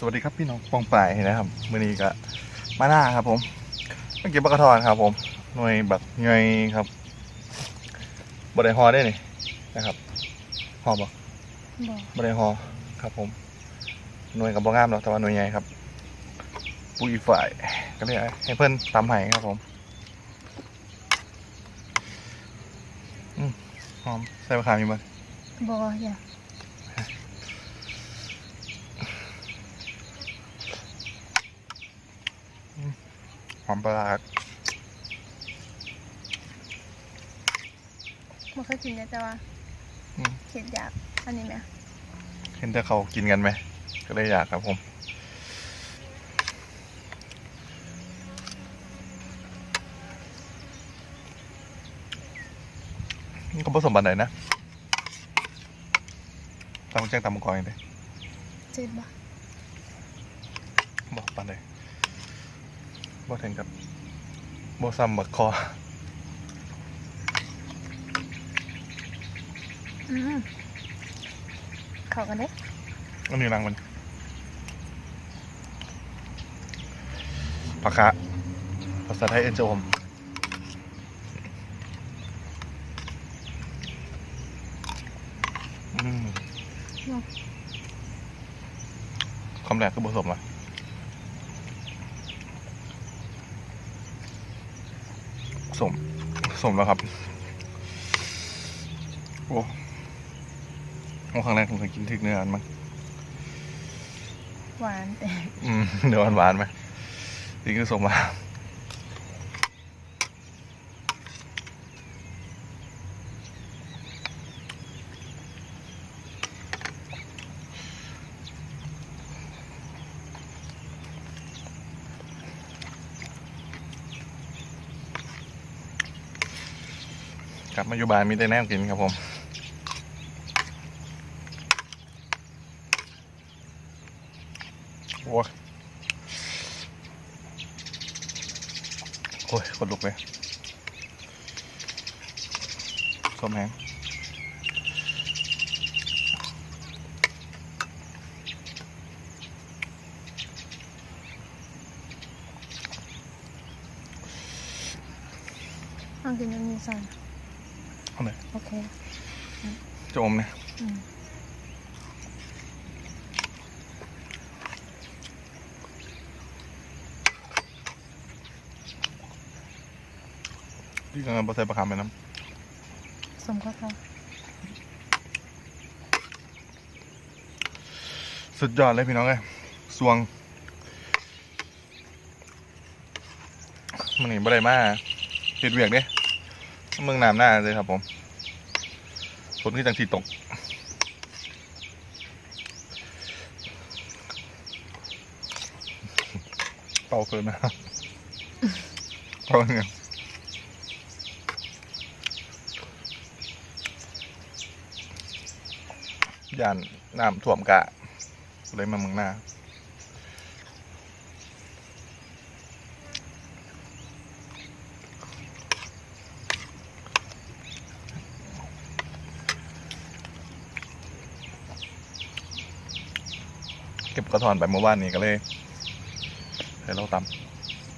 สวัสดีครับพี่น้องปองป่ายนะครับมื่อนี้ก็มาหน้าครับ ผมมาเก็บบักกะทอนครับ ผมหน่วยบักหน่วยครับบไดฮอได้นี่นะครับฮอบ่บอกบไดฮอครับ ผมหน่วยกับบงามหรอกแต่ว่าหน่วยใหญ่ครับปุยฝ่ายก็เลยให้เพื่อนตำไห้ครับผมอืมหอมใส่มะขามมีบ้างบอกอย่า หอมปลาร้าครับไม่เคยกินเนี่ยแต่ว่าอืมเข็ดอยาก อันนี้ไหมเห็นแต่เขากินกันไหม ก็เลยอยากครับผมนี่ก็ผสมบันไดนะตามแจ้งตามมังกรเองเลยเจ็ดบะบอกปันได บอกถึงกับโบซัมบักคออืมเข้ากันเด้อันนี้รังมันผักคะภาษาไทยเอ็นโจมอืมคำแรกคือผสมละสม สมแล้วครับ โอ้โอ้ครั้งแรกผมเคยกินทึกเนื้ออันมั้งหวานแต่ อืมเดี๋ยวหวานๆไหมนี่คือส่งมา กลับมาอยู่บ้านมีแต่แนมกินครับผมโอ้ยโอ้ยคนลุกเลยส้มแห้งต้องกินยังมีสัน เอาเลยโอเคจะอมเนี่ยอืมที่กำลังบะใส่ปลาคำไปน้สมก็เขาำสุดยอดเลยพี่น้องเลยสวง มันนี่บ่ได้มาเห็ดเวียกเด้ เมืองน้ำหน้าเลยครับผมฝนที่จังสีตกเป่าเกินนะเป่าเนี่ยย่านน้ำท่วมกะ เลยมาเมืองหน้า ก็บกระถอนไปเมื่อวานนี้ก็เลยให้เราต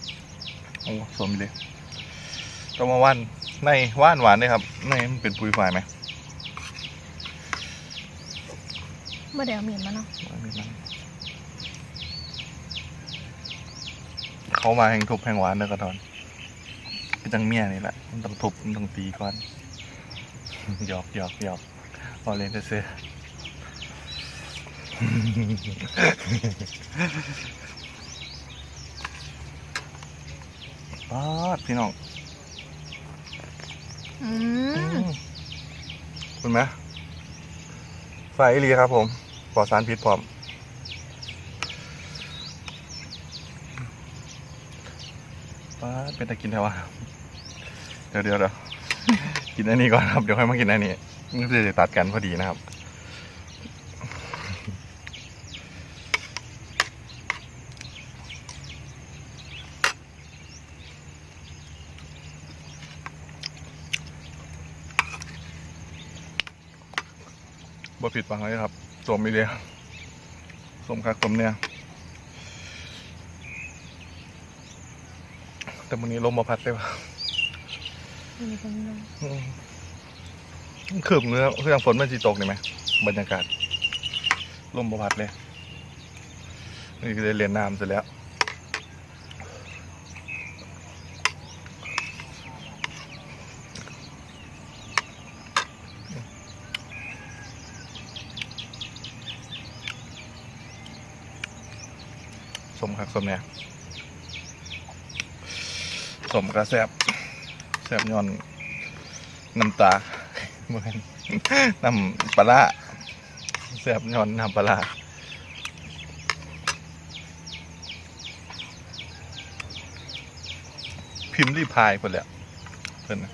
ำโอ้สมเลยต้องมาว่านในว่านหวานด้วยครับในมันเป็นปุยฝ่ายไหมเมื่อเดี๋ยวมีดมาเนาะไม่มันเขามาแห่งทุบแห่งหวานเด้อกระถอนก็จังเมียนี่แหละมันต้องทุบมันต้องตีก่อนหยอกหยอกหยอกพอเล่นเสื้อ ป๊าดพี่น้องอืมคุณไหมไฟอีหลีครับผมปลอดสารพิษพร้อมป้าดเป็นตะกินแถวะเดี๋ยวเดี๋ยวเดี๋ยวกินอันนี้ก่อนครับ เดี๋ยวค่อยมากินอันนี้นี่จะตัดกันพอดีนะครับ บ่ผิดปังเลยครับสมอีเดียสมคักสมเนี่ยแต่วันนี้ลมมาพัดเลยวะมีคนลงคืบเนื้อคือทางฝนมันจีตกนี่ไหมบรรยากาศลมมาพัดเลยนี่ก็เลยเรียนน้ำเสร็จแล้ว สมคักสมเนี่ยสมกระแซบแซบย้อนน้ำตาเหมือนน้ำปลาร้าแซบย้อนน้ำปลาพิมพ์รีพายคนแหล้วเพิ่นน่ะ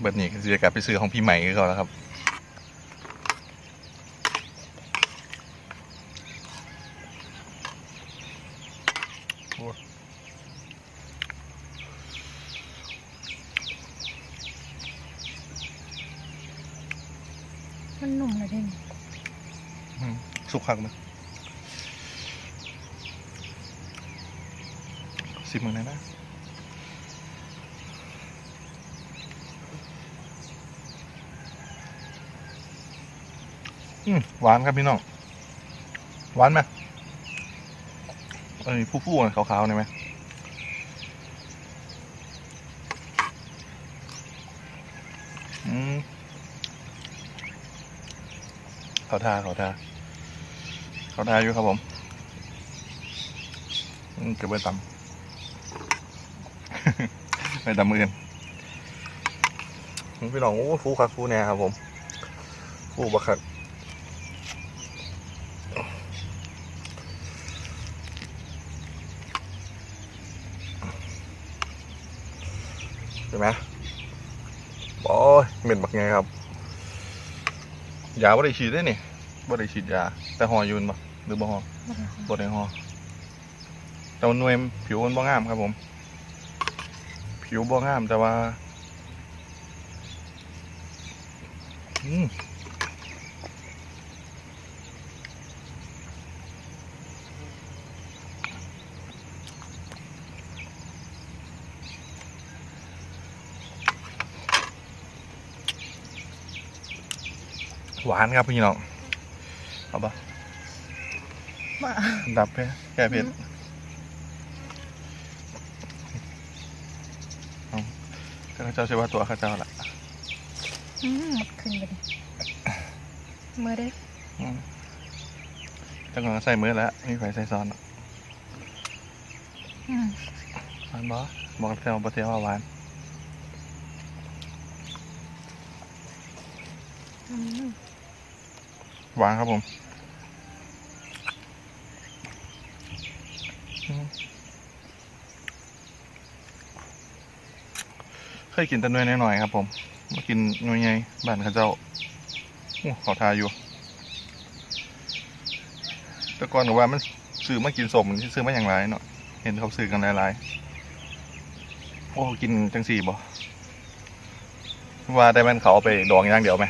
เบิดนี้ก็จะกลับไปซื้อของพี่ใหม่ก็แล้วครับ มันหนุ่มเลยเด่น อื ผักมั้ยสิบมึงได้นะอืมหวานครับพี่น้อง หวานไหมเอ้ยฟูๆๆนะขาวๆหน่อยไหมอืมขาทาขาทา เขาทาอยู่ครับผมอืมเก็บไว้ตำไว้ตำมือกันพี่น้องโอ้ฟูคักฟูแน่ครับผมฟูบักคักใช่ไหมโอ้ยเหม็นบักไงครับ ยาบ่ได้ฉีดได้นี่บ่ได้ฉีดยา แต่หออยืนบ่ หรือบ่หอบ่ได้หอแต่ว่าหน่วยผิวมันบ่งามครับผม ผิวบ่งามแต่ว่าอืมหวานครับพี่น้อง เอาปะ ว่าดับไปแก้เผ็ดเอาข้าเจ้าใช่ว่าตัวข้าเจ้าละอืมหมดขึ้นไปดิมือเด้อืมเจ้าของใส่มือแล้วมีไฟใส่ซ้อนอะอืมหวานบ่บอกกับเจ้าบ่เทียว่าหวานอืมหวานครับผมอืมเค ยกินแต่นวยน้อยๆครับผมมากินนวยใหญ่บ้านข้าเจ้าขอทาอยู่แต่ก่อนหนูว่ามันซื้อมากินสมมันซื้อมาอย่างไรเนาะเห็นเขาซื้อกันหลายๆโอ้กินจังสี่บ่ว่าได้มันเขาเอาไปดองอย่างเดียวไหม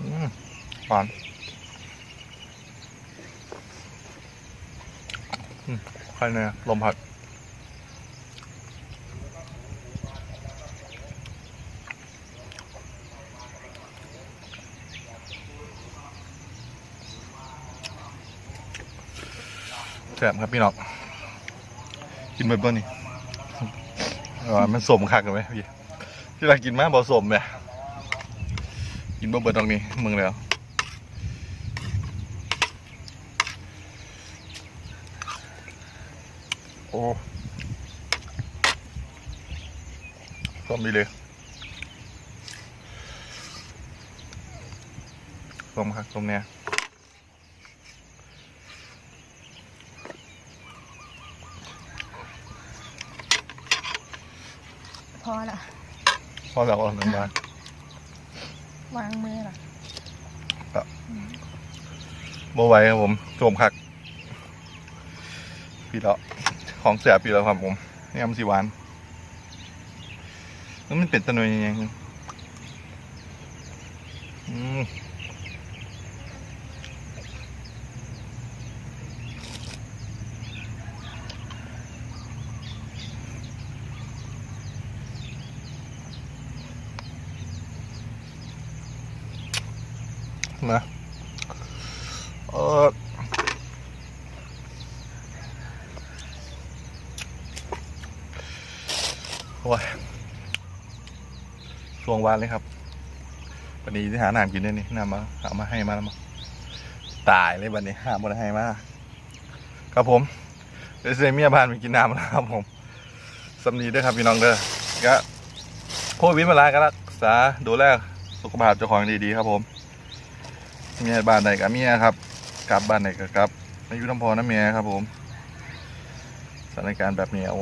อืมหวาน อืม ใครเนี่ยลมพัดแซ่บครับพี่น้องกินเบิดเบิ้นี่มันสมคักกันไหมพี่ที่เรากินมาบ่สมเนี่ยกินบ่เบิดตรงนี้มึงแล้ว โอ้ต้มดีเลยต้มครับต้มเนี่ยพอละพอแล้วอ่อนหนึ่งบาทวางมือละโบไหวครับผมต้มคัก พี่แล้ว ของเสียปีแล้วครับผมนี่มันสีหวานแล้วมันเป็นตะนวยยังไงอืม นะเออ โอ้ยสวงวานเลยครับวันนี้ที่หาหน้ำกินได้นี่นำมาหามาให้มาแล้วมาตายเลยวันนี้หาบนให้มาครับผมเดซเมียบ้านไปกินน้ำแล้วครับผมสำนีด้วยครับพี่น้องเด้อก็โควิดมาแล้วก็รักษาดูแลสุขภาพเจ้าของดีๆครับผมเมียบ้านไหนกับเมียครับกลับบ้านไหนก็กลับไม่ยู่น้ำพอนะเมียครับผมสถานการณ์แบบนี้เอา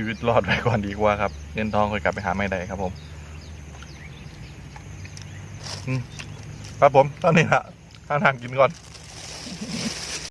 ชีวิตรอดไว้ก่อนดีกว่าครับเงินทองค่อยกลับไปหาไม่ได้ครับผมครับผมตอนนี้ละทางทางกินก่อน